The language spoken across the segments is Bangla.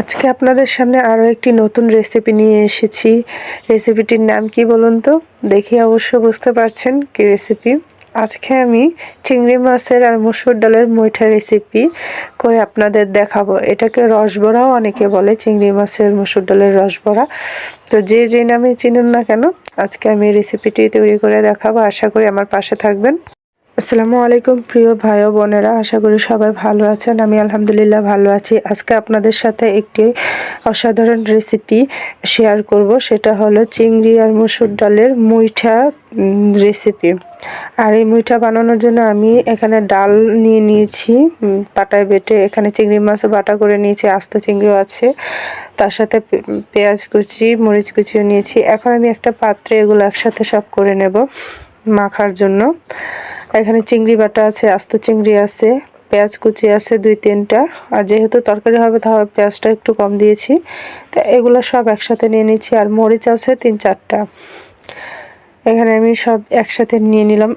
আজকে আপনাদের সামনে আরও একটি নতুন রেসিপি নিয়ে এসেছি। রেসিপিটির নাম কি বলুন তো? দেখে অবশ্য বুঝতে পারছেন কি রেসিপি আজকে আমি চিংড়ি মাছের আর মুসুর ডালের মৈঠা রেসিপি করে আপনাদের দেখাবো। এটাকে রসবড়াও অনেকে বলে, চিংড়ি মাছের মুসুর ডালের রসবড়া। তো যে যে নামে চিনুন না কেন, আজকে আমি রেসিপিটি তৈরি করে দেখাবো। আশা করি আমার পাশে থাকবেন। আসসালামু আলাইকুম, প্রিয় ভাই ও বোনেরা। আশা করি সবাই ভালো আছেন। আমি আলহামদুলিল্লাহ ভালো আছি। আজকে আপনাদের সাথে একটি অসাধারণ রেসিপি শেয়ার করব। সেটা হলো চিংড়ি আর মসুর ডালের মুইঠা রেসিপি আর এই মুইঠা বানানোর জন্য আমি এখানে ডাল নিয়ে নিয়েছি পাটায় বেটে। এখানে চিংড়ি মাছ বাটা করে নিয়েছি, আস্ত চিংড়িও আছে। তার সাথে পেঁয়াজ কুচি, মরিচ কুচিও নিয়েছি। এখন আমি একটা পাত্রে এগুলো একসাথে সব করে নেব মাখার জন্য। এখানে চিংড়ি বাটা আছে, আস্ত চিংড়ি আছে, পেঁয়াজ কুচি আছে দুই তিনটা। আর যেহেতু তরকারি হবে তাহলে পেঁয়াজটা একটু কম দিয়েছি। তা এগুলো সব একসাথে নিয়ে নিচ্ছি, আর মরিচ আছে তিন চারটা। এখানে আমি সব একসাথে নিয়ে নিলাম।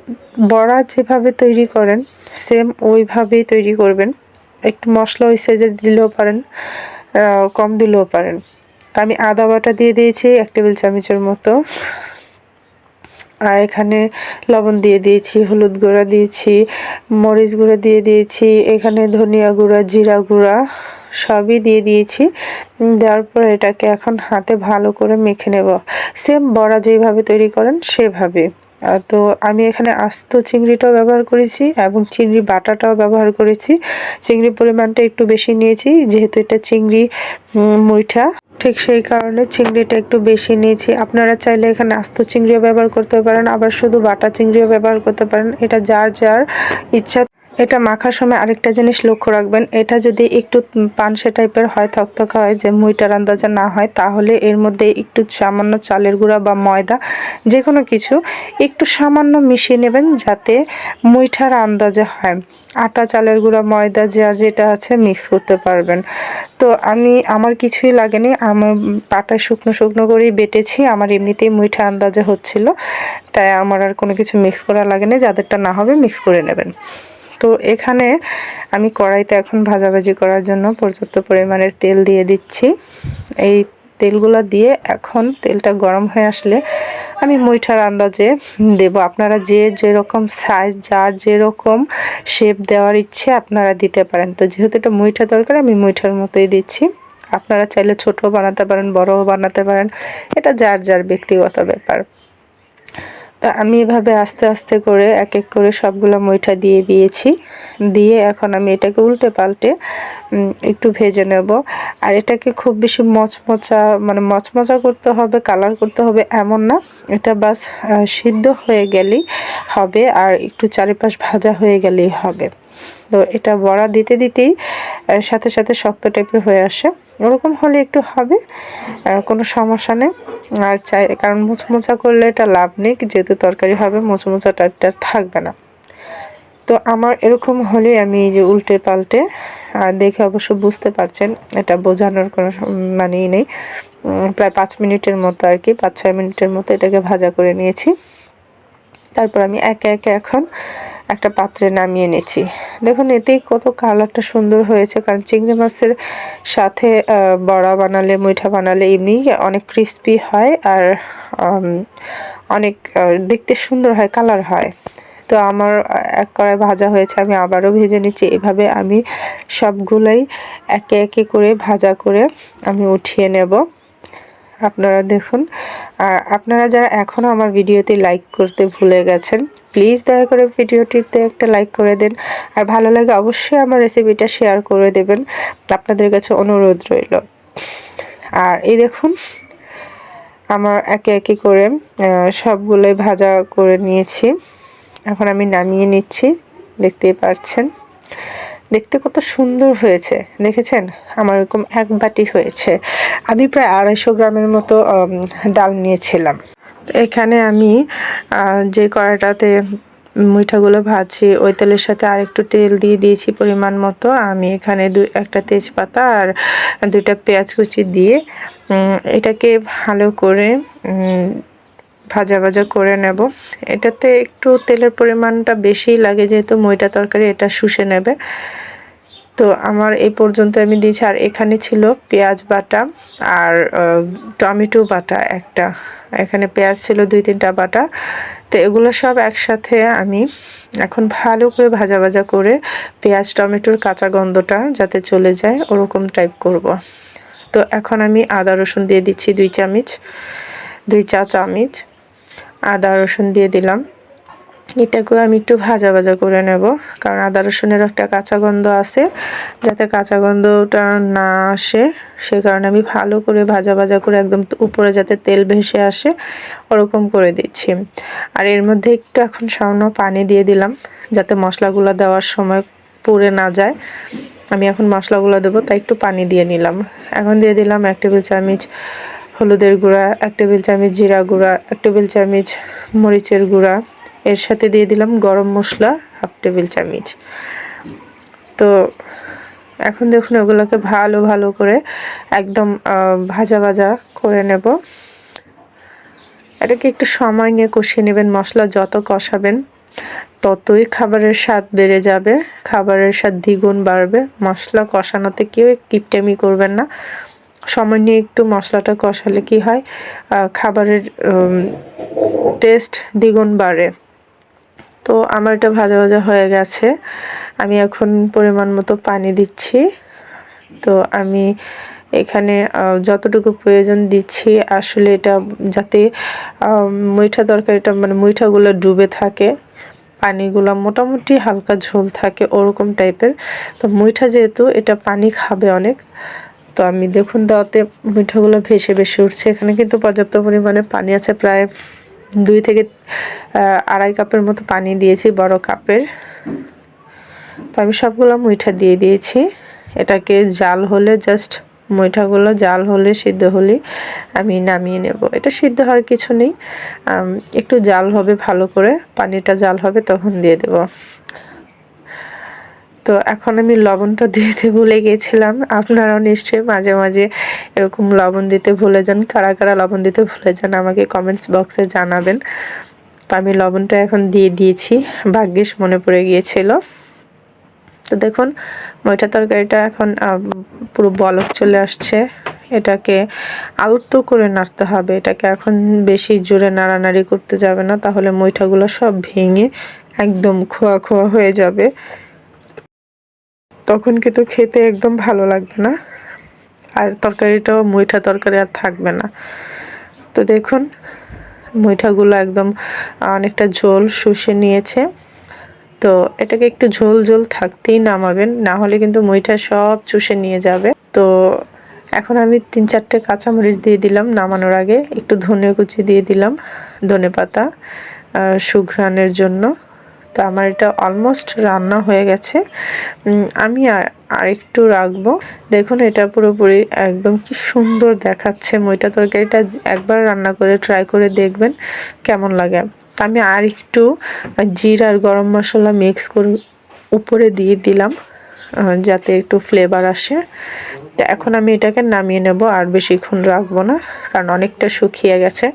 বড়া যেভাবে তৈরি করেন, সেম ওইভাবেই তৈরি করবেন। একটু মশলা ওই সাইজের দিলেও পারেন কম দিলেও পারেন। তা আমি আদা বাটা দিয়ে দিয়েছি, এক টেবিল চামচের মতো। আর এখানে লবণ দিয়ে দিয়েছি, হলুদ গুঁড়া দিয়েছি, মরিচ গুঁড়া দিয়ে দিয়েছি, এখানে ধনিয়া গুঁড়া, জিরা গুঁড়া সবই দিয়ে দিয়েছি। দেওয়ার পর এটাকে এখন হাতে ভালো করে মেখে নেব। সেম বড়া যেভাবে তৈরি করেন সেভাবে। তো আমি এখানে আস্ত চিংড়িটাও ব্যবহার করেছি এবং চিংড়ি বাটাটাও ব্যবহার করেছি। চিংড়ির পরিমাণটা একটু বেশি নিয়েছি, যেহেতু এটা চিংড়ি মুইঠা। ঠিক সেই কারণে চিংড়িটা একটু বেশি নিয়েছি। আপনারা চাইলে এখানে আস্ত চিংড়িও ব্যবহার করতে পারেন, আবার শুধু বাটা চিংড়িও ব্যবহার করতে পারেন। এটা যার যার ইচ্ছা এটা মাখার সময় আরেকটা জিনিস লক্ষ্য রাখবেন, এটা যদি একটু পানসে টাইপের হয়, থকথকা হয়, যে মুইটার আন্দাজে না হয়, তাহলে এর মধ্যে একটু সামান্য চালের গুঁড়া বা ময়দা যে কোনো কিছু একটু সামান্য মিশিয়ে নেবেন যাতে মুইঠার আন্দাজে হয়। আটা, চালের গুঁড়া, ময়দা যার যেটা আছে মিক্স করতে পারবেন। তো আমি, আমার কিছুই লাগেনি আমার পাটায় শুকনো শুকনো করেই বেটেছি, আমার এমনিতেই মুইঠা আন্দাজে হচ্ছিল, তাই আমার আর কোনো কিছু মিক্স করা লাগেনি, যাদেরটা না হবে মিক্স করে নেবেন। তো এখানে আমি কড়াইতে এখন ভাজাভাজি করার জন্য পর্যাপ্ত পরিমাণের তেল দিয়ে দিচ্ছি। এই তেলগুলো দিয়ে এখন তেলটা গরম হয়ে আসলে আমি মুইঠার আন্দাজে দেব। আপনারা যে যেরকম সাইজ যার যেরকম শেপ দেওয়ার ইচ্ছে আপনারা দিতে পারেন। তো যেহেতু এটা মুইঠা দরকার আমি মুইঠার মতোই দিচ্ছি। আপনারা চাইলে ছোটও বানাতে পারেন, বড়ও বানাতে পারেন। এটা যার যার ব্যক্তিগত ব্যাপার। তা আমি এভাবে আস্তে আস্তে করে এক এক করে সবগুলো মইঠা দিয়ে দিয়েছি। দিয়ে এখন আমি এটাকে উল্টে পাল্টে একটু ভেজে নেব। আর এটাকে খুব বেশি মচমচা মানে মচমচা করতে হবে, কালার করতে হবে এমন না। এটা বাস সিদ্ধ হয়ে গেলেই হবে আর একটু চারিপাশ ভাজা হয়ে গেলেই হবে। তো এটা বড়া দিতে দিতেই সাথে সাথে শক্ত টাইপের হয়ে আসে। ওরকম হলে একটু হবে কোনো সমস্যা নেই। আর চাই, কারণ মুচমুচা করলে এটা লাভ নেই, যেহেতু তরকারি হবে, মুচমুচা টাইপটা থাকবে না। তো আমার এরকম হলে আমি এই যে উল্টে পাল্টে আর দেখে অবশ্য বুঝতে পারছেন, এটা বোঝানোর কোনো মানেই নেই। প্রায় পাঁচ মিনিটের মতো আর কি পাঁচ ছয় মিনিটের মতো এটাকে ভাজা করে নিয়েছি। তারপর আমি একে একে এখন একটা পাত্রে নামিয়ে নিয়েছি। দেখুন, এতেই কত কালারটা সুন্দর হয়েছে, কারণ চিংড়ি মাছের সাথে বড়া বানালে মুইঠা বানালে এমনি অনেক ক্রিস্পি হয় আর অনেক দেখতে সুন্দর হয় কালার হয়। তো আমার এক কড়াই ভাজা হয়েছে, আমি আবারও ভেজে নিচ্ছি। এভাবে আমি সবগুলোই একে একে করে ভাজা করে আমি উঠিয়ে নেব। আপনারা দেখুন। আর আপনারা যারা এখনও আমার ভিডিওতে লাইক করতে ভুলে গেছেন প্লিজ দয়া করে ভিডিওটিতে একটা লাইক করে দেন। আর ভালো লাগে অবশ্যই আমার রেসিপিটা শেয়ার করে দেবেন। আপনাদের কাছে অনুরোধ রইল। আর এই দেখুন, আমার একে একে করে সবগুলোই ভাজা করে নিয়েছি। এখন আমি নামিয়ে নিচ্ছি, দেখতেই পাচ্ছেন দেখতে কত সুন্দর হয়েছে। দেখেছেন? আমার এরকম এক বাটি হয়েছে। আমি প্রায় আড়াইশো গ্রামের মতো ডাল নিয়েছিলাম। এখানে আমি যে কড়াটাতে মিঠাগুলো ভাজছি, ওই তেলের সাথে আর একটু তেল দিয়ে দিয়েছি পরিমাণ মতো। আমি এখানে দুই একটা তেজপাতা আর দুইটা পেঁয়াজ কুচি দিয়ে এটাকে ভালো করে ভাজা ভাজা করে নেব। এটাতে একটু তেলের পরিমাণটা বেশি লাগে, যেহেতু মইটা তরকারি এটা শুষে নেবে। তো তো আমার এই পর্যন্ত আমি দিয়েছি। আর এখানে ছিল পেঁয়াজ বাটা আর টমেটো বাটা একটা। এখানে পেঁয়াজ ছিল দুই তিনটা বাটা। তো এগুলো সব একসাথে আমি এখন ভালো করে ভাজা ভাজা করে পেঁয়াজ, টমেটোর কাঁচা গন্ধটা যাতে চলে যায়, ওরকম টাইপ করব। তো এখন আমি আদা রসুন দিয়ে দিচ্ছি দুই চামচ, দুই চা চামচ আদা, রসুন দিয়ে দিলাম। এটাকেও আমি একটু ভাজা ভাজা করে নেব, কারণ আদা, রসুনের একটা কাঁচা গন্ধ আছে। যাতে কাঁচা গন্ধটা না আসে, সে কারণে আমি ভালো করে ভাজা ভাজা করে একদম উপরে যাতে তেল ভেসে আসে, ওরকম করে দিচ্ছি। আর এর মধ্যে একটু এখন সামান্য পানি দিয়ে দিলাম, যাতে মশলাগুলো দেওয়ার সময় পুড়ে না যায়। আমি এখন মশলাগুলো দেবো, তাই একটু পানি দিয়ে নিলাম। এখন দিয়ে দিলাম এক টেবিল চামচ হলুদের গুঁড়া, এক টেবিল চামচ জিরা গুঁড়া, এক টেবিল চামচ মরিচের গুঁড়া। এর সাথে দিয়ে দিলাম গরম মশলা, হাফ টেবিল চামচ। তো এখন দেখুন ওগুলোকে ভালো ভালো করে একদম ভাজা ভাজা করে নেব। এটাকে একটু সময় নিয়ে কষিয়ে নেবেন, মশলা যত কষাবেন ততই খাবারের স্বাদ বেড়ে যাবে, খাবারের স্বাদ দ্বিগুণ বাড়বে। মশলা কষানোতে কেউ কিপটেমি করবেন না। সময় নিয়ে একটু মশলাটা কষালে কি হয়? খাবারের টেস্ট দ্বিগুণ বাড়ে। তো আমার এটা ভাজা ভাজা হয়ে গেছে। আমি এখন পরিমাণ মতো পানি দিচ্ছি। তো আমি এখানে যতটুকু প্রয়োজন দিচ্ছি, আসলে এটা যাতে মুইঠা তরকারিটা মানে মুইঠাগুলো ডুবে থাকে, পানিগুলো মোটামুটি হালকা ঝোল থাকে, ওরকম টাইপের তো মুইঠা যেহেতু, এটা পানি খাবে অনেক। তো আমি দেখুন দাওয়াতে মিঠাগুলো ভেসে ভেসে উঠছে। এখানে কিন্তু পর্যাপ্ত পরিমাণে পানি আছে, প্রায় দুই থেকে আড়াই কাপের মতো পানি দিয়েছি বড় কাপের। তো আমি সবগুলো মুইঠা দিয়ে দিয়েছি। এটাকে জাল হলে জাস্ট মুইঠাগুলো জাল হলে, সিদ্ধ হলে আমি নামিয়ে নেব। এটা সিদ্ধ হওয়ার কিছু নেই। একটু জাল হবে ভালো করে, পানিটা জাল হবে তখন দিয়ে দেব। তো এখন আমি লবণটা দিতে ভুলে গিয়েছিলাম আপনারাও নিশ্চয়ই মাঝে মাঝে এরকম লবণ দিতে ভুলে যান, কারা কারা লবণ দিতে ভুলে যান, আমাকে কমেন্টস বক্সে জানাবেন। তো আমি লবণটা এখন দিয়ে দিয়েছি, ভাগ্যিস মনে পড়ে গিয়েছিল। তো দেখুন, ময়টা তরকারিটা এখন পুরো বলক চলে আসছে। এটাকে আলতো করে নাড়তে হবে, এটাকে এখন বেশি জোরে নাড়ানাড়ি করতে যাবে না, তাহলে মইঠাগুলো সব ভেঙে একদম খোয়া খোয়া হয়ে যাবে। তখন কিন্তু খেতে একদম ভালো লাগবে না। আর তরকারিটাও মুইঠা তরকারি আর থাকবে না। তো দেখুন মুইঠাগুলো একদম অনেকটা ঝোল শুষে নিয়েছে। তো এটাকে একটু ঝোল ঝোল থাকতেই নামাবেন, না হলে কিন্তু মুইঠা সব চুষে নিয়ে যাবে। তো এখন আমি তিন চারটে কাঁচামরিচ দিয়ে দিলাম নামানোর আগে, একটু ধনে কুচি দিয়ে দিলাম ধনে পাতা সুঘ্রাণের জন্য। তো আমার এটা অলমোস্ট রান্না হয়ে গেছে। আমি আর একটু রাখব। দেখুন, এটা পুরোপুরি একদম কি সুন্দর দেখাচ্ছে মইটা তরকারিটা। একবার রান্না করে ট্রাই করে দেখবেন কেমন লাগে। আমি আর একটু জিরা আর গরম মশলা মিক্স করে উপরে দিয়ে দিলাম যাতে একটু ফ্লেভার আসে। তো এখন আমি এটাকে নামিয়ে নেব আর বেশিক্ষণ রাখব না, কারণ অনেকটা শুকিয়ে গেছে।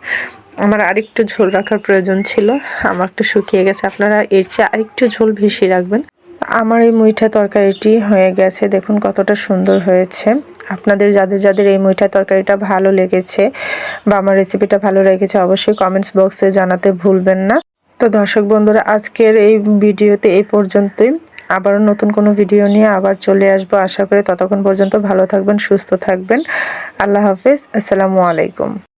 আমার আরেকটু ঝোল রাখার প্রয়োজন ছিল। আমার একটু শুকিয়ে গেছে। আপনারা এর চেয়ে আরেকটু ঝোল ভেসে রাখবেন। আমার এই মুইঠা তরকারিটি হয়ে গেছে। দেখুন কতটা সুন্দর হয়েছে। আপনাদের যাদের যাদের এই মুইঠা তরকারিটা ভালো লেগেছে বা আমার রেসিপিটা ভালো লেগেছে, অবশ্যই কমেন্টস বক্সে জানাতে ভুলবেন না। তো দর্শক বন্ধুরা, আজকের এই ভিডিওতে এই পর্যন্তই। আবারও নতুন কোনো ভিডিও নিয়ে আবার চলে আসব। আশা করি ততক্ষণ পর্যন্ত ভালো থাকবেন, সুস্থ থাকবেন। আল্লাহ হাফিজ। আসসালামু আলাইকুম।